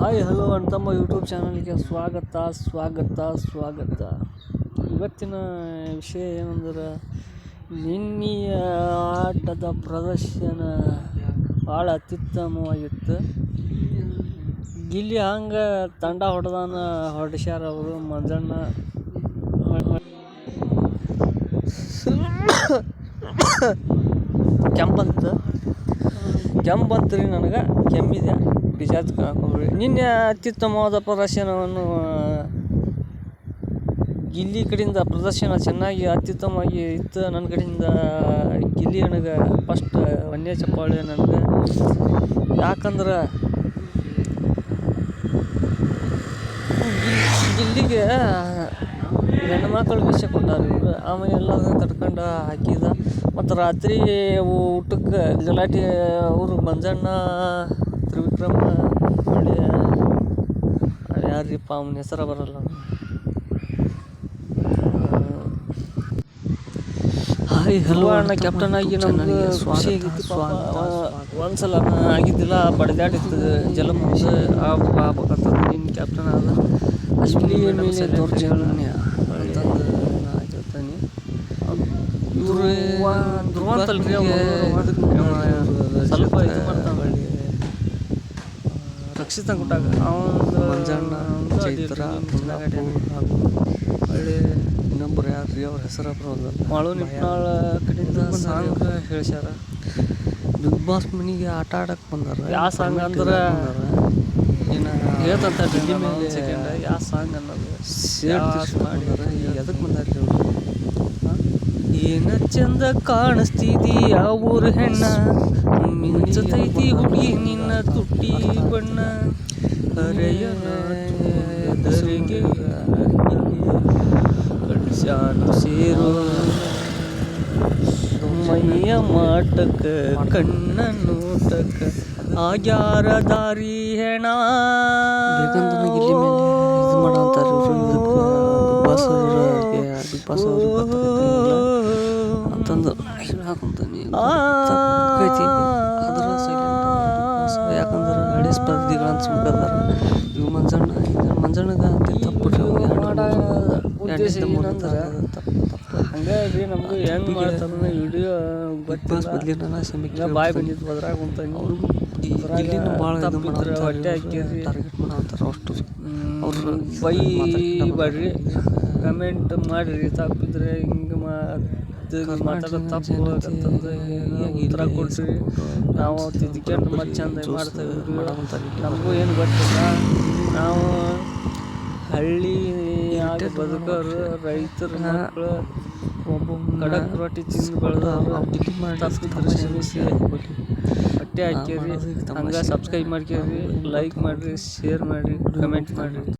Hi hello ಅಣ್ತಮ್ಮ YouTube ಚಾನಲ್ಗೆ ಸ್ವಾಗತ ಸ್ವಾಗತ ಸ್ವಾಗತ. ಇವತ್ತಿನ ವಿಷಯ ಏನಂದ್ರೆ, ನಿನ್ನೆಯ ಆಟದ ಪ್ರದರ್ಶನ ಭಾಳ ಅತ್ಯುತ್ತಮವಾಗಿತ್ತು. ಗಿಲ್ಲಿ ಹಂಗೆ ತಂಡ ಹೊಡೆದಾನ ಹೊಡೆಸ್ಯಾರ ಅವರು ಮಂಜಣ್ಣ. ಕೆಂಪಂತ. ಕೆಂಪಂತ ರೀ ನನಗೆ ಕೆಮ್ಮಿದೆ. ಬಿಜಾತ್ ಹಾಕೋಬೇಡಿ ನಿನ್ನೆ ಅತ್ಯುತ್ತಮವಾದ ಪ್ರದರ್ಶನವನ್ನು ಗಿಲ್ಲಿ ಕಡೆಯಿಂದ ಪ್ರದರ್ಶನ ಚೆನ್ನಾಗಿ ಅತ್ಯುತ್ತಮವಾಗಿ ಇತ್ತು. ನನ್ನ ಕಡೆಯಿಂದ ಗಿಲ್ಲಿ ನನಗೆ ಫಸ್ಟ್ ಒಂದೇ ಚಪ್ಪಾಳೆ ನನಗೆ. ಯಾಕಂದ್ರೆ, ಗಿಲ್ಲಿಗೆ ಹೆಣ್ಣು ಮಕ್ಕಳು ವಿಷ ಕೊಟ್ಟಾರ ಇವರು. ಆಮೇಲೆ ಎಲ್ಲದನ್ನು ತಡ್ಕೊಂಡು ಹಾಕಿದ. ಮತ್ತು ರಾತ್ರಿ ಊಟಕ್ಕೆ ಗಲಾಟೆ, ಅವರು ಮಂಜಣ್ಣ ತ್ರಿವಿಕ್ರಮ ಒಳ್ಳೆಯ ಯಾರಿಪ್ಪ ಅವನ ಹೆಸರು ಬರಲ್ಲ. ಹಾಯ್ ಹಲೋ ಅಣ್ಣ ಕ್ಯಾಪ್ಟನ್ ಆಗಿ ನಮ್ಗೆ ಖುಷಿ ಆಗಿತ್ತು ಒಂದ್ಸಲ ಆಗಿದ್ದಿಲ್ಲ ಜಲ ಮುಜ ಆಗ್ಬೇಕಂತ ನಿನ್ನ ಕ್ಯಾಪ್ಟನ್ ಆದ ಅಶ್ವಿನಿ ಮೇಲೆ ದೌರ್ಜನ್ಯ. ಅಂತಂದು ನಾ ಹೇಳ್ತಾನೆ. ಇವರು ಧ್ರುವಂತಲ್ರಿ ರಕ್ಷಿತ ಕೊಟ್ಟಾಗ ಅವನು ಮಂಜಣ್ಣ ಚೈತ್ರ ಹಾಗೂ ಹಳ್ಳಿ ಇನ್ನೊಬ್ಬರು ಯಾರು ರೀ ಅವ್ರ ಹೆಸರು ಬರೋದಲ್ಲ ಮಾಳು ನಿಪ್ನಾಳ ಕಡೆಯಿಂದ ಸಾಂಗ್ ಹೇಳ್ಸ್ಯಾರ. ಬಿಗ್ ಬಾಸ್ ಮನಿಗೆ ಆಟ ಆಡಕ್ಕೆ ಬಂದಾರ. ಯಾವ ಸಾಂಗ್ ಅಂದ್ರೆ ಏನು ಹೇಳ್ತಂತ ಡಿಗ್ರಿ ಮೇಲೆ ಸೆಕೆಂಡ್ ಯಾವ ಸಾಂಗ್ ಅನ್ನೋದು? ಸೇರ್ಸ್ ಮಾಡಿದಾರ ಎದಕ್ಕೆ ಬಂದಾರ. ಏನ ಚಂದ ಕಾಣಿಸ್ತಿದಿ ಆ ಊರ ಹೆಣ್ಣ? ಮಿಂಚತೈತಿ ಹುಡುಗಿ ನಿನ್ನ ತುಟ್ಟಿ ಬಣ್ಣ ಹರೆಯ ದರಿಗೆ ಕಳಿಸ್ಯಾನು ಸೇರು. ಮೈಯ ಮಾಟಕ ಕಣ್ಣ ನೋಟಕ ಆಗ್ಯಾರ ದಾರಿ ಹೆಣ. ಬಿಗ್ ಬಾಸ್ ಅವ್ರಿಗೆ ಬಿಗ್ ಬಾಸ್ ಅವರು ಅಂತಂದು ಹೇಳಾಕಂತಾನೆ ಕೈತಿ ಅದರ ಸೈಲೆಂಟ್ ಯಾಕಂದ್ರೆ ಹಳೆ ಸ್ಪರ್ಧಿಗಳಂತ ಸುಮ್ಕದಾರ ಇವು ಮಂಜಣ್ಣ ಈಗ ಮಂಜಣ್ಣಗ ಅಂತ ತಪ್ಪು ಹಂಗಾಗಿ ನಮ್ಗೆ ಹೆಂಗೆ ಮಾಡ್ತಾರ ವಿಡಿಯೋ ಬಾಸ್ ಬಾಯಿ ಬಂದಿದ್ದು ಕುಂತಾನಿ ಅವ್ರಿಗೂ ಇಲ್ಲಿನ ಭಾಳ ಇದು ಹೊಟ್ಟೆ ಹಾಕಿ ಟಾರ್ಗೆಟ್ ಅಷ್ಟು. ಅವ್ರು ಬೈ ಬಾಡ್ರಿ ಕಮೆಂಟ್ ಮಾಡಿರಿ ತಪ್ಪಿದ್ರೆ ಹಿಂಗೆ ಮಾತಾಡೋದು ತಪ್ಪು ಅಂತಂದು ಉತ್ತರ ಕೊಡ್ರಿ ನಾವು ತಿದ್ಕೊಂಡು ಮತ್ತೆ ಚಂದ ಮಾಡ್ತೇವೆ ನಮಗೂ ಏನು ಗೊತ್ತಿಲ್ಲ. ನಾವು ಹಳ್ಳಿ ಆಗ ಬದುಕೋರು ರೈತರ ಮಕ್ಕಳು ಕಡಕ್ ರೊಟ್ಟಿ ತಿಂದು ಬೆಳೆದವರು ಕ್ಷಮಿಸಿ ಹೊಟ್ಟೆ ಹಾಕಿರಿ. ಹಂಗೆ ಸಬ್ಸ್ಕ್ರೈಬ್ ಮಾಡ್ಕೇರಿ ಲೈಕ್ ಮಾಡಿರಿ ಶೇರ್ ಮಾಡಿರಿ ಕಮೆಂಟ್ ಮಾಡಿರಿ.